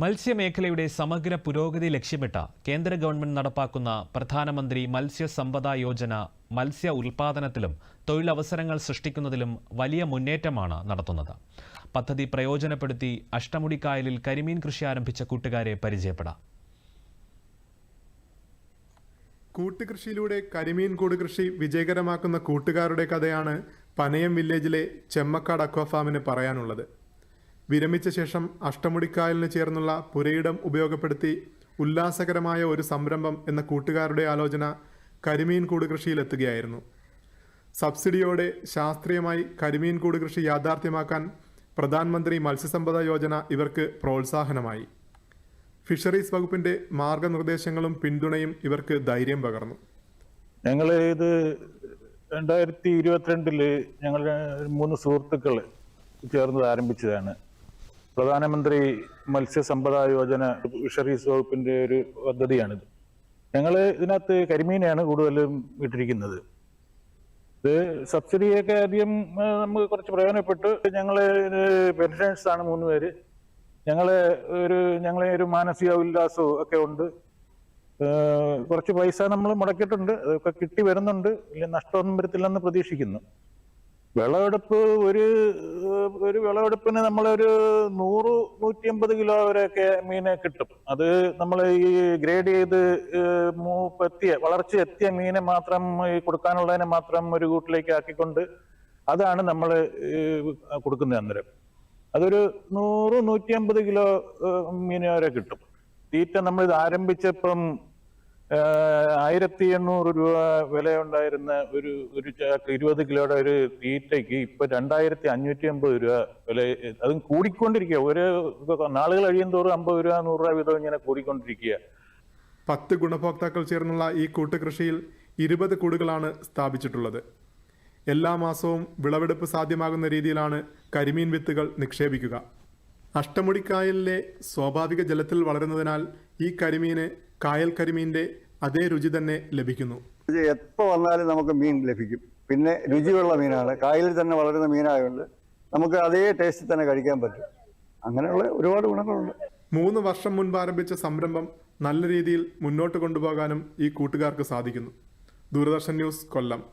മത്സ്യമേഖലയുടെ സമഗ്ര പുരോഗതി ലക്ഷ്യമിട്ട കേന്ദ്ര ഗവൺമെന്റ് നടപ്പാക്കുന്ന പ്രധാനമന്ത്രി മത്സ്യ സമ്പദാ യോജന മത്സ്യ ഉൽപാദനത്തിലും തൊഴിലവസരങ്ങൾ സൃഷ്ടിക്കുന്നതിലും വലിയ മുന്നേറ്റമാണ് നടത്തുന്നത്. പദ്ധതി പ്രയോജനപ്പെടുത്തി അഷ്ടമുടിക്കായലിൽ കരിമീൻ കൃഷി ആരംഭിച്ച കൂട്ടുകാരെ പരിചയപ്പെടാം. കൂട്ടുകൃഷിയിലൂടെ കരിമീൻ കൂട് കൃഷി വിജയകരമാക്കുന്ന കൂട്ടുകാരുടെ കഥയാണ് പനയം വില്ലേജിലെ ചെമ്മക്കാട് അക്വാ ഫാമിന് പറയാനുള്ളത്. വിരമിച്ച ശേഷം അഷ്ടമുടിക്കായലിന് ചേർന്നുള്ള പുരയിടം ഉപയോഗപ്പെടുത്തി ഉല്ലാസകരമായ ഒരു സംരംഭം എന്ന കൂട്ടുകാരുടെ ആലോചന കരിമീൻ കൂട് കൃഷിയിലെത്തുകയായിരുന്നു. സബ്സിഡിയോടെ ശാസ്ത്രീയമായി കരിമീൻ കൂട് കൃഷി യാഥാർത്ഥ്യമാക്കാൻ പ്രധാനമന്ത്രി മത്സ്യസമ്പദ യോജന ഇവർക്ക് പ്രോത്സാഹനമായി. ഫിഷറീസ് വകുപ്പിന്റെ മാർഗനിർദ്ദേശങ്ങളും പിന്തുണയും ഇവർക്ക് ധൈര്യം പകർന്നു. ഞങ്ങൾ ഇത് രണ്ടായിരത്തി ഇരുപത്തിരണ്ടിൽ ഞങ്ങൾ മൂന്ന് സുഹൃത്തുക്കൾ ചേർന്നത് ആരംഭിച്ചതാണ്. പ്രധാനമന്ത്രി മത്സ്യസമ്പദ യോജന ഫിഷറീസ് വകുപ്പിന്റെ ഒരു പദ്ധതിയാണിത്. ഞങ്ങൾ ഇതിനകത്ത് കരിമീനെയാണ് കൂടുതലും ഇട്ടിരിക്കുന്നത്. ഇത് സബ്സിഡിയൊക്കെ ആദ്യം നമുക്ക് കുറച്ച് പ്രയോജനപ്പെട്ടു. ഞങ്ങൾ പെൻഷൻസ് ആണ് മൂന്ന് പേര്. ഞങ്ങൾ ഒരു ഞങ്ങളെ ഒരു മാനസിക ഉല്ലാസവും ഒക്കെ ഉണ്ട്. കുറച്ച് പൈസ നമ്മൾ മുടക്കിയിട്ടുണ്ട്. അതൊക്കെ കിട്ടി വരുന്നുണ്ട്. വലിയ നഷ്ടമൊന്നും വരത്തില്ലെന്ന് പ്രതീക്ഷിക്കുന്നു. വിളവെടുപ്പ് ഒരു ഒരു വിളവെടുപ്പിന് നമ്മളൊരു നൂറ് നൂറ്റി അമ്പത് കിലോ വരെയൊക്കെ മീനെ കിട്ടും. അത് നമ്മൾ ഈ ഗ്രേഡ് ചെയ്ത് എത്തിയ വളർച്ച എത്തിയ മീനെ മാത്രം ഈ കൊടുക്കാനുള്ളതിനെ മാത്രം ഒരു കൂട്ടിലേക്ക് ആക്കിക്കൊണ്ട് അതാണ് നമ്മൾ കൊടുക്കുന്നത് അന്നേരം. അതൊരു നൂറ് നൂറ്റി അമ്പത് കിലോ മീനെ വരെ കിട്ടും. തീറ്റ നമ്മൾ ഇത് ആരംഭിച്ചപ്പം ആയിരത്തി എണ്ണൂറ് രൂപ വിലയുണ്ടായിരുന്ന ഒരു ഒരു ചാക്ക് ഇരുപത് കിലോയുടെ ഒരു തീറ്റയ്ക്ക് ഇപ്പൊ രണ്ടായിരത്തി അഞ്ഞൂറ്റി അമ്പത് രൂപ വില അതും കൂടിക്കൊണ്ടിരിക്കുക. ഒരു നാളുകൾ കഴിയും തോറും അമ്പത് രൂപ നൂറ് രൂപ വീതം ഇങ്ങനെ കൂടിക്കൊണ്ടിരിക്കുക. പത്ത് ഗുണഭോക്താക്കൾ ചേർന്നുള്ള ഈ കൂട്ടുകൃഷിയിൽ ഇരുപത് കൂടുകളാണ് സ്ഥാപിച്ചിട്ടുള്ളത്. എല്ലാ മാസവും വിളവെടുപ്പ് സാധ്യമാകുന്ന രീതിയിലാണ് കരിമീൻ വിത്തുകൾ നിക്ഷേപിക്കുക. അഷ്ടമുടിക്കായലിലെ സ്വാഭാവിക ജലത്തിൽ വളരുന്നതിനാൽ ഈ കരിമീന് കായൽ കരിമീന്റെ അതേ രുചി തന്നെ ലഭിക്കുന്നു. എപ്പോ എപ്പോൾ വന്നാലും നമുക്ക് മീൻ ലഭിക്കും. പിന്നെ രുചിയുള്ള മീനാണ്. കായലിൽ തന്നെ വളരുന്ന മീനായതുകൊണ്ട് നമുക്ക് അതേ ടേസ്റ്റിൽ തന്നെ കഴിക്കാൻ പറ്റും. അങ്ങനെയുള്ള ഒരുപാട് ഗുണങ്ങളുണ്ട്. മൂന്ന് വർഷം മുൻപ് ആരംഭിച്ച സംരംഭം നല്ല രീതിയിൽ മുന്നോട്ട് കൊണ്ടുപോകാനും ഈ കൂട്ടുകാർക്ക് സാധിക്കുന്നു. ദൂരദർശൻ ന്യൂസ് കൊല്ലം.